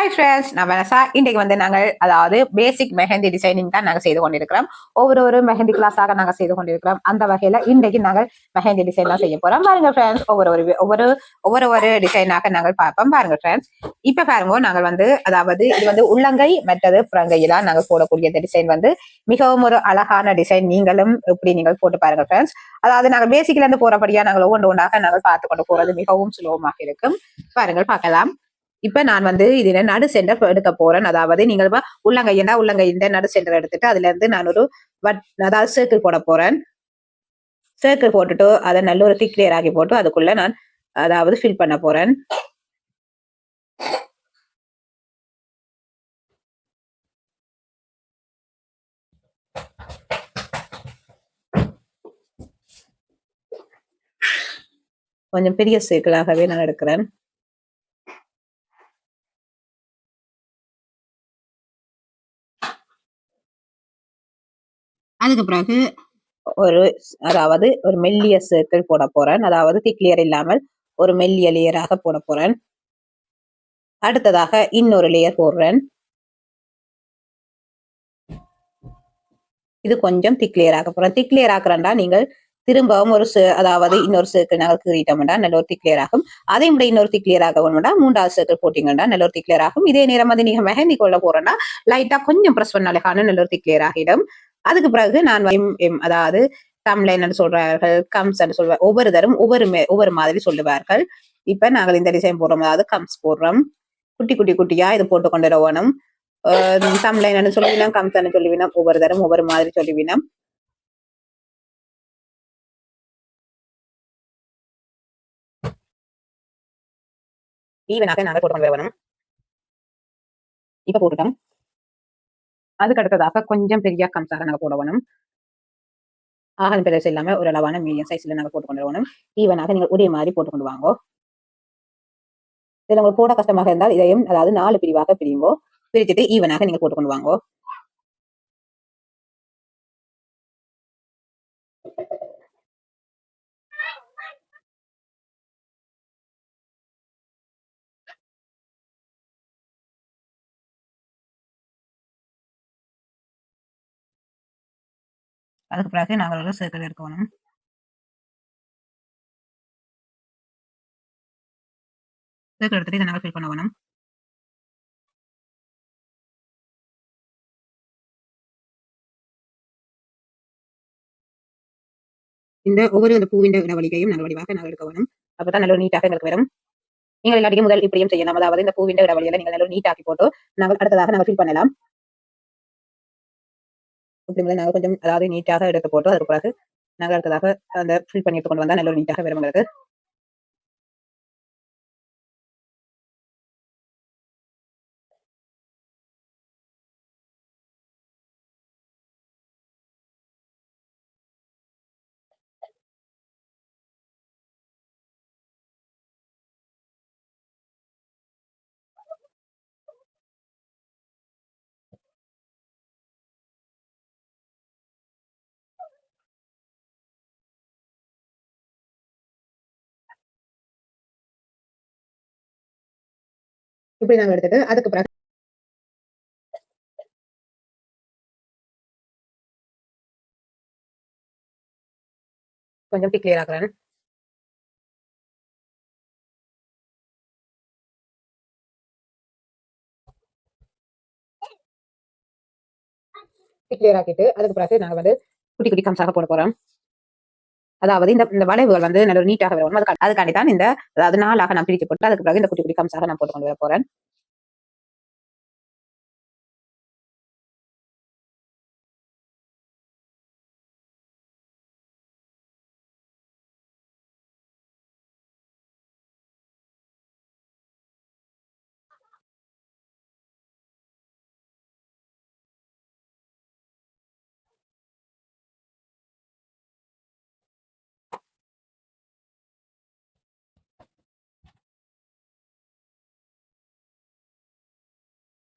Hi friends நான் வனசா இன்றைக்கு வந்து நாங்கள் அதாவது பேசிக் மெஹந்தி டிசைனிங் தான் நாங்கள் செய்து கொண்டிருக்கிறோம். ஒவ்வொரு ஒரு மெஹந்தி கிளாஸாக நாங்கள் செய்து கொண்டிருக்கிறோம். அந்த வகையில் இன்றைக்கு நாங்கள் மெஹந்தி டிசைன் தான் செய்ய போறோம். பாருங்க ஃப்ரெண்ட்ஸ் ஒவ்வொரு ஒரு ஒவ்வொரு ஒவ்வொரு ஒரு டிசைனாக நாங்கள் பார்ப்போம். பாருங்க ஃப்ரெண்ட்ஸ் இப்ப பாருங்க நாங்கள் வந்து அதாவது இது வந்து உள்ளங்கை மற்றது புறங்கையெல்லாம் நாங்கள் போடக்கூடிய இந்த டிசைன் வந்து. மிகவும் ஒரு அழகான டிசைன் நீங்களும் இப்படி நீங்கள் போட்டு பாருங்க ஃப்ரெண்ட்ஸ் அதாவது நாங்கள் பேசிக்ல இருந்து போறபடியா நாங்கள் ஒவ்வொன்று ஒன்றாக நாங்கள் பார்த்து கொண்டு போகிறது மிகவும் சுலபமாக இருக்கும். பாருங்கள் பார்க்கலாம். இப்ப நான் வந்து இதுல நடு சென்டர் எடுக்க போறேன். அதாவது நீங்கள் இப்ப உள்ளங்கையண்டா இந்த நடு சென்டர் எடுத்துட்டு அதுல இருந்து நான் ஒரு வட் அதாவது சர்க்கிள் போட போறேன். சர்க்கிள் போட்டுட்டு அதை நல்ல ஒரு திக் லேயர் ஆக்கி போட்டு அதுக்குள்ள நான் அதாவது ஃபில் பண்ண போறேன். கொஞ்சம் பெரிய சர்க்கிளாகவே நான் எடுக்கிறேன். அதுக்கு பிறகு ஒரு அதாவது ஒரு மெல்லிய சர்க்கிள் போட போறேன். அதாவது திக் லேயர் இல்லாமல் ஒரு மெல்லிய லேயராக போட போறேன். அடுத்ததாக இன்னொரு லேயர் போடுறேன். இது கொஞ்சம் திக் லேயர் ஆக போறேன். திக் லேயர் ஆக்குறேன்டா நீங்கள் திரும்பவும் ஒரு அதாவது இன்னொரு சர்க்கிள் நாங்கள் கீறிட்டோம்டா நல்ல ஒரு திக் லேயர் ஆகும். அதே விட இன்னொரு திக் லேயர் ஆக வேணும்டா மூன்றாவது சர்க்கிள் போட்டீங்கன்னா நல்ல ஒரு திக் லேயர் ஆகும். இதே நேரம் வந்து நீங்க மெஹந்தி கொள்ள போறேன்னா லைட்டா கொஞ்சம் ப்ரெஸ் பண்ணாலே அழகான நல்ல ஒரு திக் லேயர் ஆகிடும். அதுக்கு பிறகு நான் அதாவது தமிழன் என்று சொல்றார்கள் கம்ஸ் என்று சொல்வார் ஒவ்வொரு தரும் ஒவ்வொரு ஒவ்வொரு மாதிரி சொல்லுவார்கள். இப்ப நாங்கள் இந்த டிசைன் போடுறோம். அதாவது கம்ஸ் போடுறோம். குட்டி குட்டி குட்டியா இது போட்டு கொண்டு வரணும். கம்லைன் சொல்லுவினோம் கம்ஸ் சொல்லுவினோம் ஒவ்வொரு தரம் ஒவ்வொரு மாதிரி சொல்லுவினோம். ஈவனாக நாங்கள் போட்டு கொண்டு வரணும். இப்ப போட்டுட்டோம். அதுக்கு அடுத்ததாக கொஞ்சம் பெரிய கம்சாக நாங்கள் போடணும் ஆகன் பெருசு இல்லாமல் ஒரு அளவான மீடியம் சைஸ்ல நாங்கள் போட்டு கொண்டு வரணும். ஈவனாக நீங்கள் ஒரே மாதிரி போட்டு கொண்டு வாங்கோ. இதில் உங்களுக்கு போட கஷ்டமாக இருந்தால் இதையும் அதாவது நாலு பிரிவாக பிரியுங்கோ. பிரிச்சுட்டு ஈவனாக நீங்கள் போட்டு கொண்டு வாங்கோ. அதுக்கு பிறகு நாங்கள் ஒரு சேர்க்கல் எடுக்கணும் சேர்க்கல் எடுத்துட்டு இதை நாங்கள் ஃபில் பண்ணணும் இந்த ஒவ்வொரு அந்த பூவின் இடவழிகையும் நல்ல வடிவாக நாங்கள் எடுக்கணும் அப்பதான் நல்ல நீட்டாக எங்களுக்கு வரும். நீங்கள் எல்லாத்தையும் முதல் இப்படியும் செய்யலாம். அதாவது இந்த பூவின் இடவழிகளை நீங்கள் நல்ல நீட்டாக்கி போட்டு நாங்கள் அடுத்ததாக நாங்கள் ஃபில் பண்ணலாம். இப்படி நாங்கள் கொஞ்சம் அதாவது நீட்டாக எடுத்து போட்டு அதுக்கு பிறகு நாங்கள் அடுத்ததாக அந்த ஃபில் பண்ணி கொண்டு வந்தால் நல்ல ஒரு நீட்டாக வரும் எங்களுக்கு இப்படி நாங்கள் எடுத்துட்டு அதுக்கு பிறகு கொஞ்சம் கிளியர் ஆக்குறேன். கிளியர் ஆக்கிட்டு அதுக்கு பிறகு நாங்கள் வந்து குட்டி குட்டி கம்சாக போட போறோம். அதாவது இந்த இந்த வளைவுகள் வந்து நல்ல நீட்டாக வரும். அதுக்காண்டி தான் இந்த அதாவது நாளாக நான் பிரித்து போட்டு அதுக்கு பிறகு இந்த குட்டி குட்டி கம்சாக நான் போட்டு கொண்டு வர போறேன்.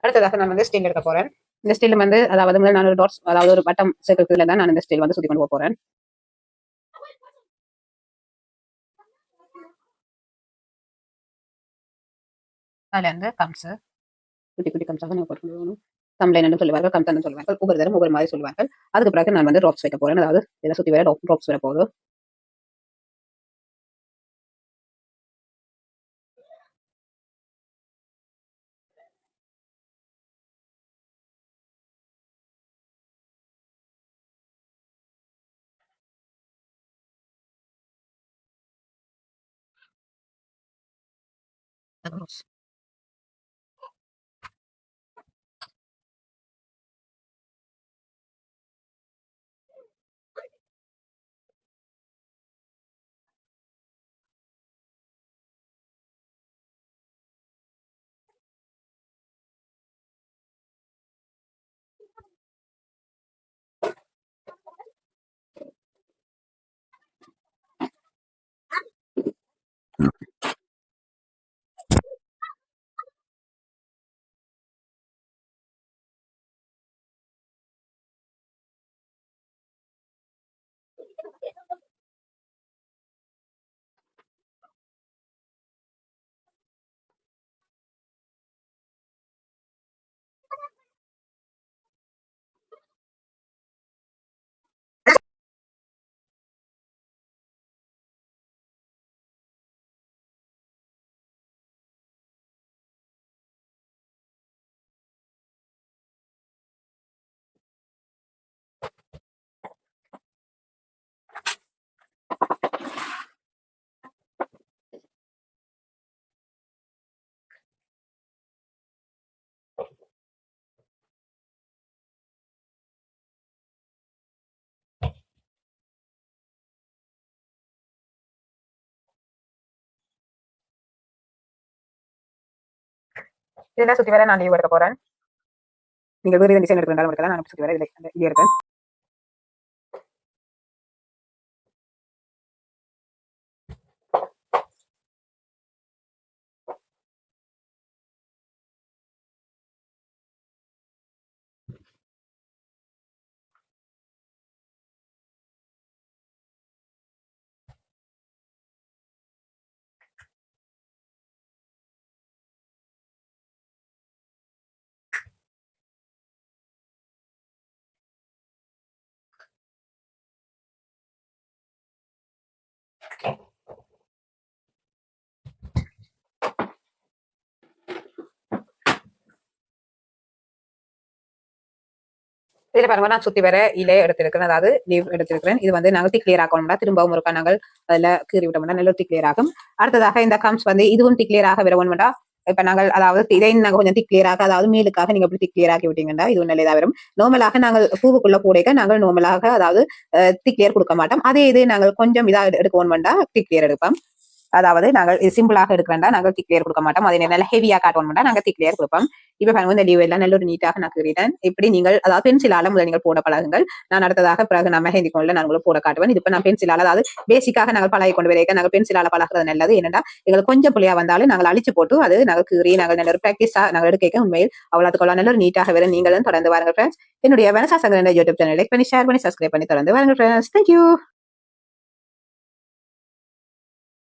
அடுத்ததாக நான் வந்து ஸ்டீல் எடுக்க போறேன். இந்த ஸ்டீல் வந்து அதாவது முதல் நான் ஒரு டாட்ஸ் அதாவது ஒரு வட்டம் சேர்க்கறதுல தான் நான் இந்த ஸ்டீல் வந்து சுத்தி கொண்டு போக போறேன். அதுல இருந்து குட்டி குட்டி கம்ஸாக நான் போட்டுக்கணும் கம்ப்ளைண்ட் சொல்லுவாங்க சொல்லுவார்கள் கம்தான் சொல்லுவார்கள். ஒவ்வொரு தரம் ஒவ்வொரு மாதிரி சொல்லுவார்கள். அதுக்கு பிறகு நான் வந்து ட்ராப்ஸ் வைக்க போறேன். அதாவது இதை சுற்றி வர ட்ராப்ஸ் வர போகுது. That was இதெல்லாம் சுற்றி வர நான் லீவ் எடுக்க போகிறேன் நீங்கள் வேறு டிசைன் எடுக்கிறதாலும் எடுக்கலாம். நான் சுற்றி வர இதில் அந்த இது எடுத்தேன். இதுல பாருங்க நான் சுத்தி வர இலை எடுத்திருக்கிறேன். அதாவது லீவ் எடுத்திருக்கிறேன். இது வந்து நாங்கள் டிக்ளியர் ஆகணும் திரும்பவும் ஒருக்கா நாங்கள் அதுல கீறி விட்டோம்னா நல்ல டிக்ளியர் ஆகும். அடுத்ததாக இந்த கம்ஸ் வந்து இதுவும் டிக்ளியர் ஆக விட விரும்பணும்டா இப்ப நாங்கள் அதாவது இதை நாங்கள் கொஞ்சம் திக்ளியராக அதாவது மேலுக்காக நீங்க இப்படி திக்ளியர் ஆக்கி விட்டீங்கன்னா இது நல்லதா வரும். நோமலாக நாங்கள் பூவுக்குள்ள போடைக்க நாங்கள் நோமலாக அதாவது திக்ளியர் கொடுக்க மாட்டோம். அதே இது நாங்கள் கொஞ்சம் இதாக எடுக்கணும் வேண்டா திக்ளியர் எடுப்போம். அதாவது நாங்கள் சிம்பிளாக சிம்பிளாக வேண்டாம். நாங்கள் திக்ளியர் கொடுக்க மாட்டோம். அதே நல்ல ஹெவியாக காட்டணும் வேண்டாம் நாங்கள் திக்ளியர் கொடுப்போம். இப்ப பாருங்க இந்த லீவ் எல்லாம் நல்ல ஒரு நீட்டாக நான் கீறிட்டேன். இப்படி நீங்கள் அதாவது பென்சிலால முதல் நீங்கள் போட பழகுங்கள். நான் அடுத்ததாக பிறகு நம்ம ஹிந்தி கொண்டு நான் உங்களுக்கு போட காட்டுவேன். இப்போ நான் பென்சிலால அதாவது பேசிக்காக நாங்கள் பழகி கொண்டு வரைக்க நாங்கள் பென்சிலால பழகிறது நல்லது. என்னடா எங்களுக்கு கொஞ்சம் புள்ளியா வந்தாலும் நாங்கள் அழிச்சு போட்டு அது நாங்கள் கீறி நாங்கள் நல்ல ஒரு ப்ராக்டிஸா நாங்கள் எடுக்க உண்மையில் அவ்வளோத்துக்குள்ள நல்ல ஒரு நீட்டாக வரும் நீங்களும் தொடர்ந்து வாருங்க ஃப்ரெண்ட்ஸ் என்னுடைய Vanasa Sankaran YouTube channel like பண்ணி ஷேர் பண்ணி சப்ஸ்கிரைப் பண்ணி தொடர்ந்து வாருங்க ஃப்ரெண்ட்ஸ் தேங்க்யூ